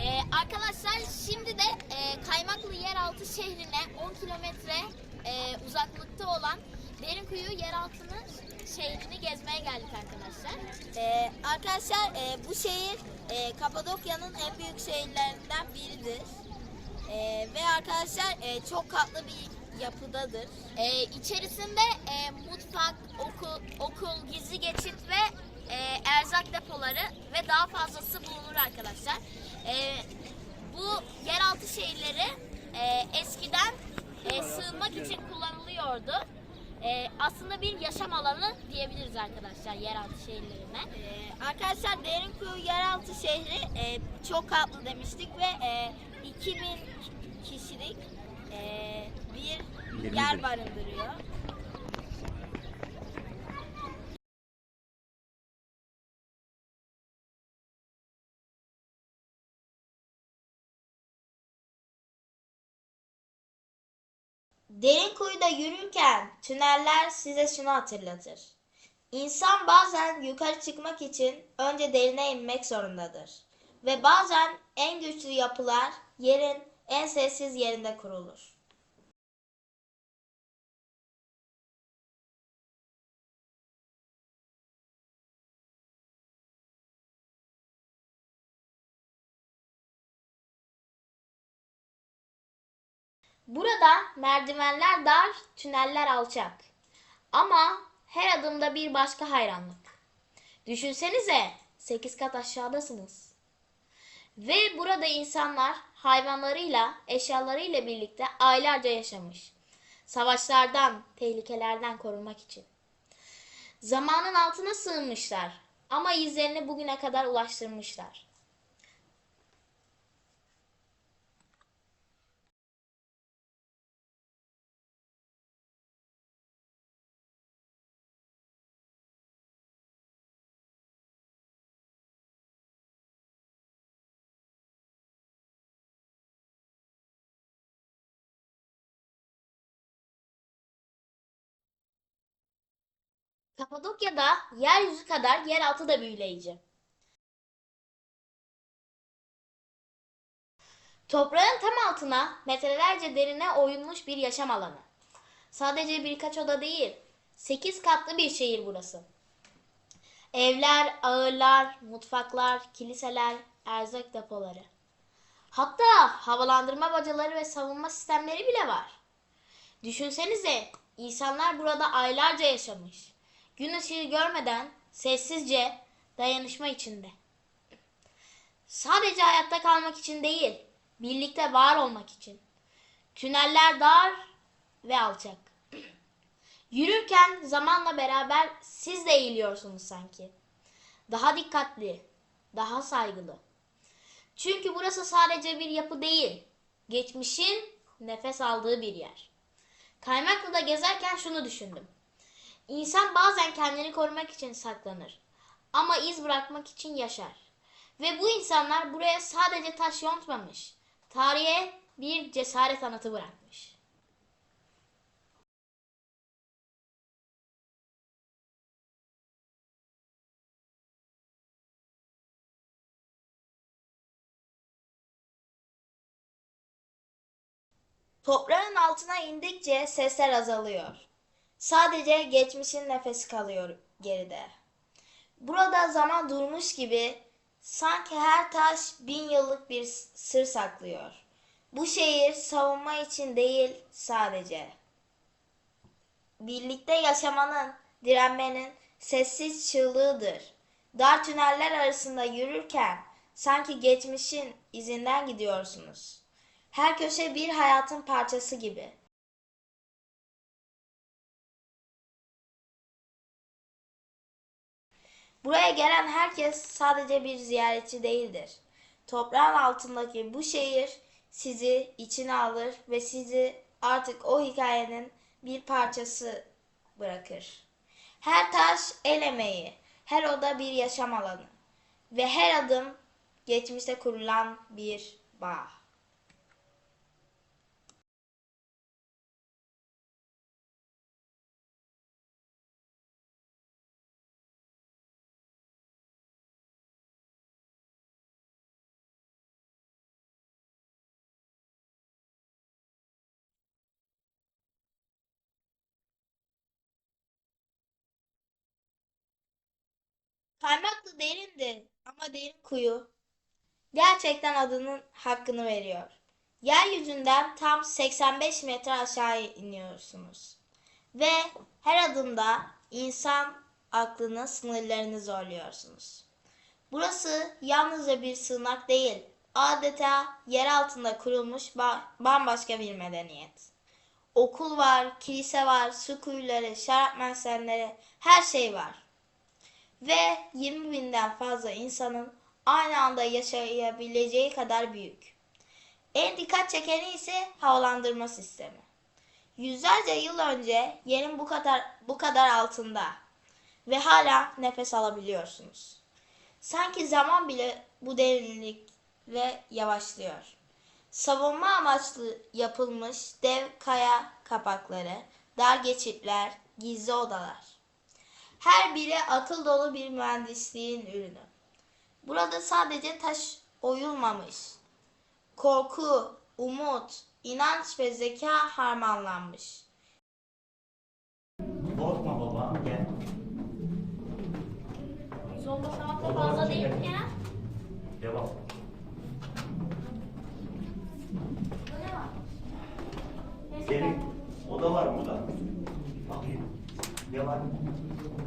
Ee, arkadaşlar şimdi de e, Kaymaklı Yeraltı şehrine 10 kilometre e, uzaklıkta olan Derinkuyu Yeraltı'nı şehrini gezmeye geldik arkadaşlar. Ee, arkadaşlar e, bu şehir e, Kapadokya'nın en büyük şehirlerinden biridir. E, ve arkadaşlar e, çok katlı bir yapıdadır. Ee, içerisinde e, mutfak, okul, okul, gizli geçit ve e, erzak depoları ve daha fazlası bulunur arkadaşlar. E, bu yeraltı şehirleri e, eskiden e, sığınmak için kullanılıyordu. E, aslında bir yaşam alanı diyebiliriz arkadaşlar yeraltı şehirlerine. Ee, arkadaşlar Derinkuyu yeraltı şehri e, çok katlı demiştik ve e, 2000 kişilik e, bir yer barındırıyor. Derin kuyuda yürürken tüneller size şunu hatırlatır. İnsan bazen yukarı çıkmak için önce derine inmek zorundadır. Ve bazen en güçlü yapılar yerin en sessiz yerinde kurulur. Burada merdivenler dar, tüneller alçak. Ama her adımda bir başka hayranlık. Düşünsenize 8 kat aşağıdasınız. Ve burada insanlar hayvanlarıyla, eşyalarıyla birlikte aylarca yaşamış. Savaşlardan, tehlikelerden korunmak için. Zamanın altına sığınmışlar ama izlerini bugüne kadar ulaştırmışlar. Kapadokya'da yeryüzü kadar yeraltı da büyüleyici. Toprağın tam altına metrelerce derine oyulmuş bir yaşam alanı. Sadece birkaç oda değil, 8 katlı bir şehir burası. Evler, ağırlar, mutfaklar, kiliseler, erzak depoları. Hatta havalandırma bacaları ve savunma sistemleri bile var. Düşünsenize insanlar burada aylarca yaşamış. Gün ışığı görmeden sessizce dayanışma içinde. Sadece hayatta kalmak için değil, birlikte var olmak için. Tüneller dar ve alçak. Yürürken zamanla beraber siz de eğiliyorsunuz sanki. Daha dikkatli, daha saygılı. Çünkü burası sadece bir yapı değil, geçmişin nefes aldığı bir yer. Kaymaklı'da gezerken şunu düşündüm. İnsan bazen kendini korumak için saklanır ama iz bırakmak için yaşar. Ve bu insanlar buraya sadece taş yontmamış, tarihe bir cesaret anıtı bırakmış. Toprağın altına indikçe sesler azalıyor. Sadece geçmişin nefesi kalıyor geride. Burada zaman durmuş gibi sanki her taş bin yıllık bir sır saklıyor. Bu şehir savunma için değil sadece. Birlikte yaşamanın, direnmenin sessiz çığlığıdır. Dar tüneller arasında yürürken sanki geçmişin izinden gidiyorsunuz. Her köşe bir hayatın parçası gibi. Buraya gelen herkes sadece bir ziyaretçi değildir. Toprağın altındaki bu şehir sizi içine alır ve sizi artık o hikayenin bir parçası bırakır. Her taş el emeği, her oda bir yaşam alanı ve her adım geçmişte kurulan bir bağ. Kaymaklı derindi ama derin kuyu gerçekten adının hakkını veriyor. Yeryüzünden tam 85 metre aşağı iniyorsunuz. Ve her adımda insan aklının sınırlarını zorluyorsunuz. Burası yalnızca bir sığınak değil, adeta yer altında kurulmuş ba- bambaşka bir medeniyet. Okul var, kilise var, su kuyuları, şarap mahzenleri, her şey var. Ve 20 binden fazla insanın aynı anda yaşayabileceği kadar büyük. En dikkat çekeni ise havalandırma sistemi. Yüzlerce yıl önce yerin bu kadar bu kadar altında ve hala nefes alabiliyorsunuz. Sanki zaman bile bu derinlikle yavaşlıyor. Savunma amaçlı yapılmış dev kaya kapakları, dar geçitler, gizli odalar. Her biri akıl dolu bir mühendisliğin ürünü. Burada sadece taş oyulmamış. Korku, umut, inanç ve zeka harmanlanmış. Korkma baba gel. Son basamakta fazla değil mi ya? Devam. Bu ne var? Neyse Senin ben- oda var burada. Bakayım. Ne var?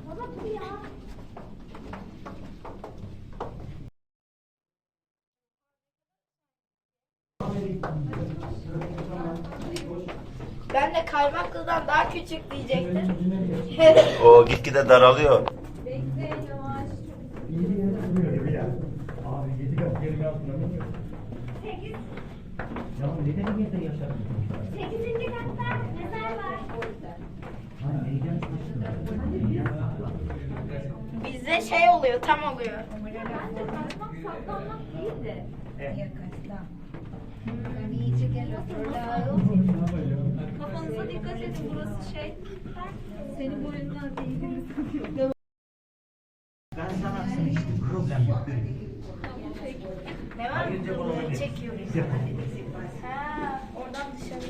Baba dur ya. Ben de kaymaklıdan daha küçük diyecektim. O gitgide daralıyor. Abi yedi kat yerin altında mı? Sekiz, Ya neden yerde yaşadın? sekizinci katta mezar var. Bizde şey oluyor, tam oluyor. Bence kaçmak saklanmak değil de. Yani iyice gel Kafanıza dikkat edin burası şey. Senin boyundan değil. Ben sana işte problem yok. Ne var? Hayırca bunu öyle. Çekiyoruz. Ha, oradan dışarı.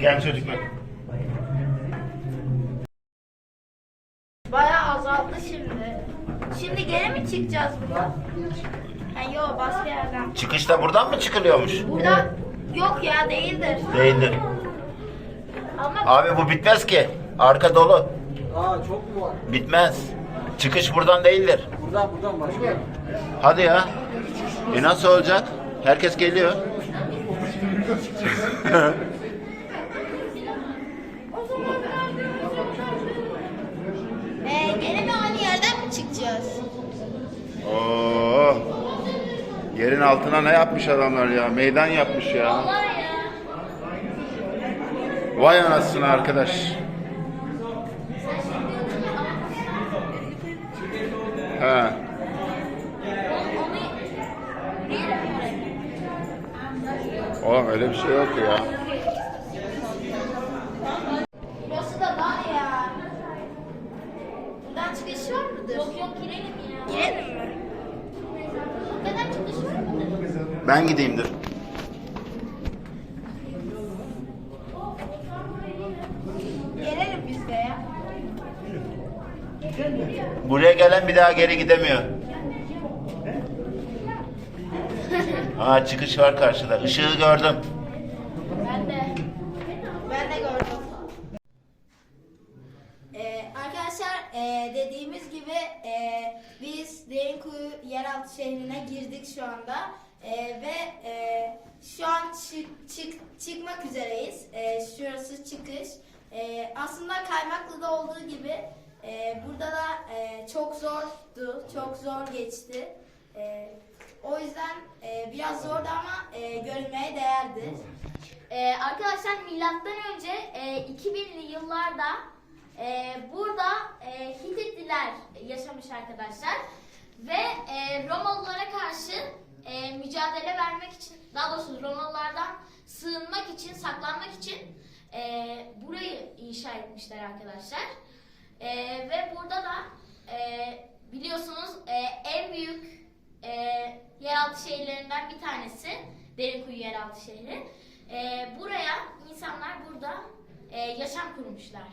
Gel çocuklar. Bayağı azaldı şimdi. Şimdi geri mi çıkacağız buradan? Ha, yok başka yerden. Çıkışta buradan mı çıkılıyormuş? Buradan yok ya değildir. Değildir. Ama Abi bu bitmez ki. Arka dolu. Aa çok mu var? Bitmez. Çıkış buradan değildir. Buradan buradan başlıyor. Hadi ya. E nasıl olacak? Herkes geliyor. e, gene mi aynı yerden mi çıkacağız? Oo. Yerin altına ne yapmış adamlar ya? Meydan yapmış ya. Vay anasını arkadaş. He. Oğlum öyle bir şey yok ya. Burası da var ya. Buradan çıkış var mıdır? Yok yok girelim ya. Girelim mi? Ben gideyim dur. Gelelim biz de ya. Buraya gelen bir daha geri gidemiyor. Aa çıkış var karşıda. Işığı gördüm. Ben de. Ben de gördüm. Ee, arkadaşlar e, dediğimiz gibi e, biz Derinkuyu yeraltı şehrine girdik şu anda E, ve e, şu an çık, çık, çıkmak üzereyiz. E, şurası çıkış. E, aslında Kaymaklı'da olduğu gibi e, burada da e, çok zordu, çok zor geçti. E, o yüzden e, biraz zordu ama e, görülmeye değerdi. Ee, arkadaşlar milattan önce e, 2000'li yıllarda e, burada e, Hititliler yaşamış arkadaşlar ve e, Romalılara karşı e, mücadele vermek için daha doğrusu Romalılardan sığınmak için saklanmak için e, burayı inşa etmişler arkadaşlar E, ve burada da e, biliyorsunuz e, en büyük e, yeraltı şehirlerinden bir tanesi Derinkuyu yeraltı şehri. E, buraya insanlar burada e, yaşam kurmuşlar.